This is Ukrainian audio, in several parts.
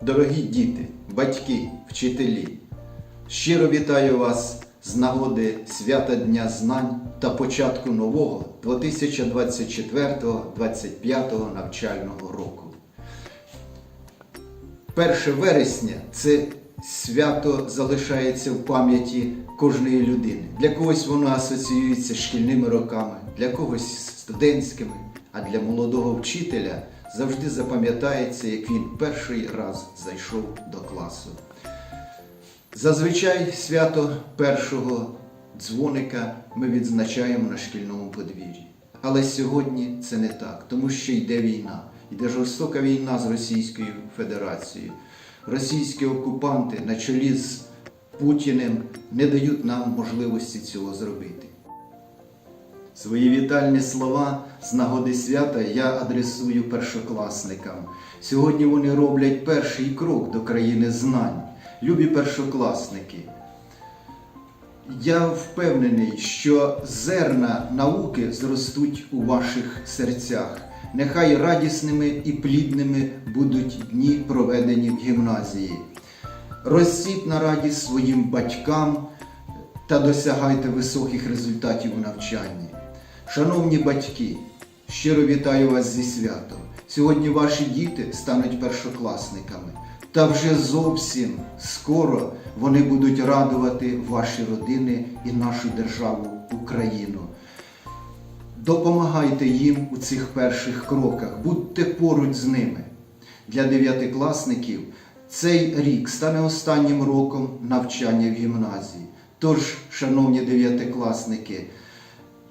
Дорогі діти, батьки, вчителі, щиро вітаю вас з нагоди свята Дня знань та початку нового 2024-2025 навчального року. 1 вересня це свято залишається в пам'яті кожної людини. Для когось воно асоціюється з шкільними роками, для когось студентськими, а для молодого вчителя завжди запам'ятається, як він перший раз зайшов до класу. Зазвичай свято першого дзвоника ми відзначаємо на шкільному подвір'ї. Але сьогодні це не так, тому що йде війна. Йде жорстока війна з Російською Федерацією. Російські окупанти на чолі з Путіним не дають нам можливості цього зробити. Свої вітальні слова з нагоди свята я адресую першокласникам. Сьогодні вони роблять перший крок до країни знань. Любі першокласники. Я впевнений, що зерна науки зростуть у ваших серцях. Нехай радісними і плідними будуть дні, проведені в гімназії. Ростіть на радість своїм батькам та досягайте високих результатів у навчанні. Шановні батьки, щиро вітаю вас зі святом. Сьогодні ваші діти стануть першокласниками. Та вже зовсім скоро вони будуть радувати ваші родини і нашу державу Україну. Допомагайте їм у цих перших кроках, будьте поруч з ними. Для дев'ятикласників цей рік стане останнім роком навчання в гімназії. Тож, шановні дев'ятикласники,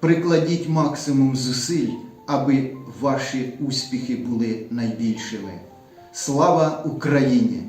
прикладіть максимум зусиль, аби ваші успіхи були найбільшими. Слава Україні!